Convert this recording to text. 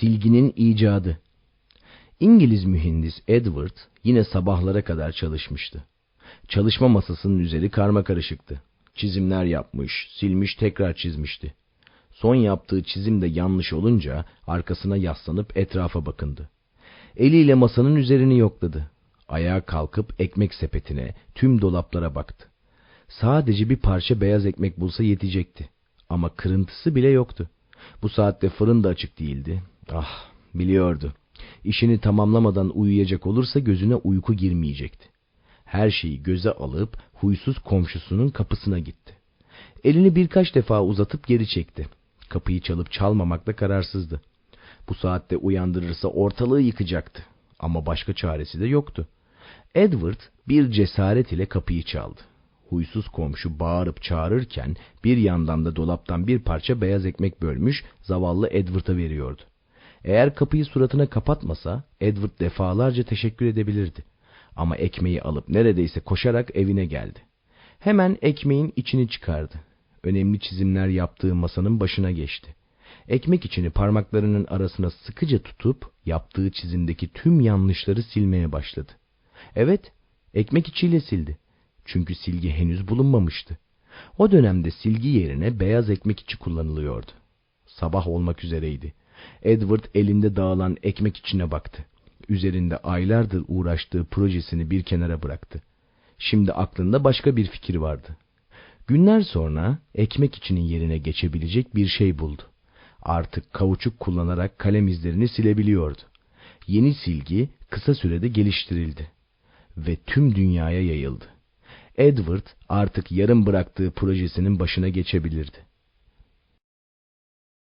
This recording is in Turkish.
Silginin icadı. İngiliz mühendis Edward yine sabahlara kadar çalışmıştı. Çalışma masasının üzeri karma karışıktı. Çizimler yapmış, silmiş tekrar çizmişti. Son yaptığı çizim de yanlış olunca arkasına yaslanıp etrafa bakındı. Eliyle masanın üzerini yokladı. Ayağa kalkıp ekmek sepetine, tüm dolaplara baktı. Sadece bir parça beyaz ekmek bulsa yetecekti. Ama kırıntısı bile yoktu. Bu saatte fırın da açık değildi. Ah, biliyordu. İşini tamamlamadan uyuyacak olursa gözüne uyku girmeyecekti. Her şeyi göze alıp huysuz komşusunun kapısına gitti. Elini birkaç defa uzatıp geri çekti. Kapıyı çalıp çalmamakta kararsızdı. Bu saatte uyandırırsa ortalığı yıkacaktı. Ama başka çaresi de yoktu. Edward bir cesaret ile kapıyı çaldı. Huysuz komşu bağırıp çağırırken bir yandan da dolaptan bir parça beyaz ekmek bölmüş zavallı Edward'a veriyordu. Eğer kapıyı suratına kapatmasa Edward defalarca teşekkür edebilirdi. Ama ekmeği alıp neredeyse koşarak evine geldi. Hemen ekmeğin içini çıkardı. Önemli çizimler yaptığı masanın başına geçti. Ekmek içini parmaklarının arasına sıkıca tutup yaptığı çizimdeki tüm yanlışları silmeye başladı. Evet, ekmek içiyle sildi. Çünkü silgi henüz bulunmamıştı. O dönemde silgi yerine beyaz ekmek içi kullanılıyordu. Sabah olmak üzereydi. Edward elinde dağılan ekmek içine baktı. Üzerinde aylardır uğraştığı projesini bir kenara bıraktı. Şimdi aklında başka bir fikir vardı. Günler sonra ekmek içinin yerine geçebilecek bir şey buldu. Artık kauçuk kullanarak kalem izlerini silebiliyordu. Yeni silgi kısa sürede geliştirildi ve tüm dünyaya yayıldı. Edward artık yarım bıraktığı projesinin başına geçebilirdi.